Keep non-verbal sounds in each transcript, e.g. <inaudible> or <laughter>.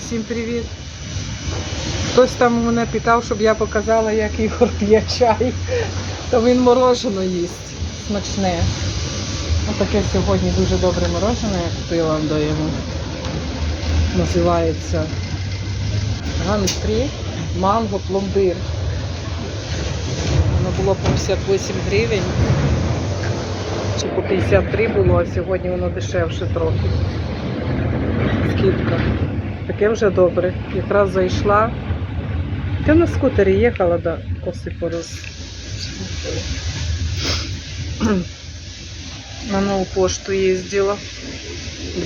Всім привіт. Хтось там мене питав, щоб я показала, як Ігор п'є чай. То він морожено їсть. Смачне. Отаке сьогодні дуже добре морожене, я купила до йому. Називається Ган-фрі манго пломбир. Воно було по 58 гривень. Чи по 53 було, а сьогодні воно дешевше трохи. Скидка. Таке вже добре. Якраз зайшла. Я на скутері їхала, да, коси пороз. <clears throat> На нову пошту їздила.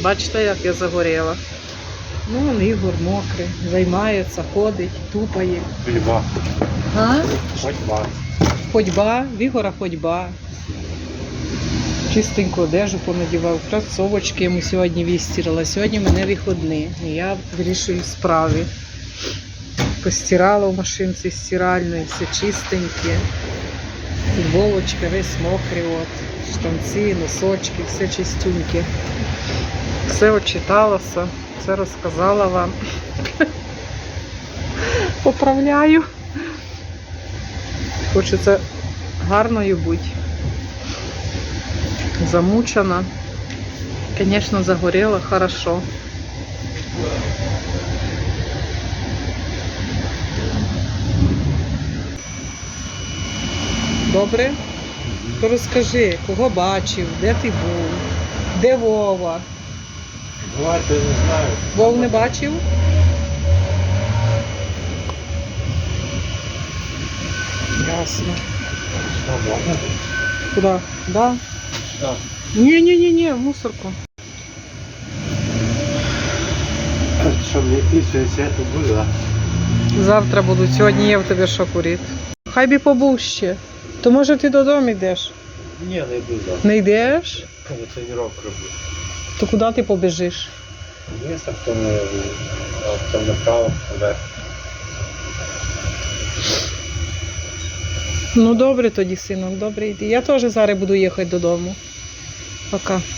Бачите, як я загоріла. Ну, Ігор мокрий, займається, ходить, тупає. Ходьба. А? Ходьба. Ходьба, в Ігора ходьба. Чистеньку одежу понадівав, кросовочки йому сьогодні вістірила. Сьогодні мене вихідні. І я вирішую справи. Постирала в машинці стиральної, все чистеньке. Футболочка, весь мокрий, от. штанці, носочки, все чистюньке. Все отчиталася, все розказала вам. Поправляю. Хочеться гарною бути. Замучена. Звісно, загоріла хорошо. Добре? То розкажи, кого бачив, де ти був, де Вова? Давайте не знаю. Вов не бачив? Ясно. Куди? Да? Що? Ні, ні, ні, ні, в мусорку. Що, мені після святу буде. Завтра будуть, сьогодні є в тебе що курити. Хай би побув ще. То може ти додому йдеш? Ні, не йду завтра. Не йдеш? Я тренування роблю. То куди ти побіжиш? Вниз, а потім, а потім направо, вверх. Ну добре тоді, синок, добре йди. Я теж зараз буду їхати додому. Пока.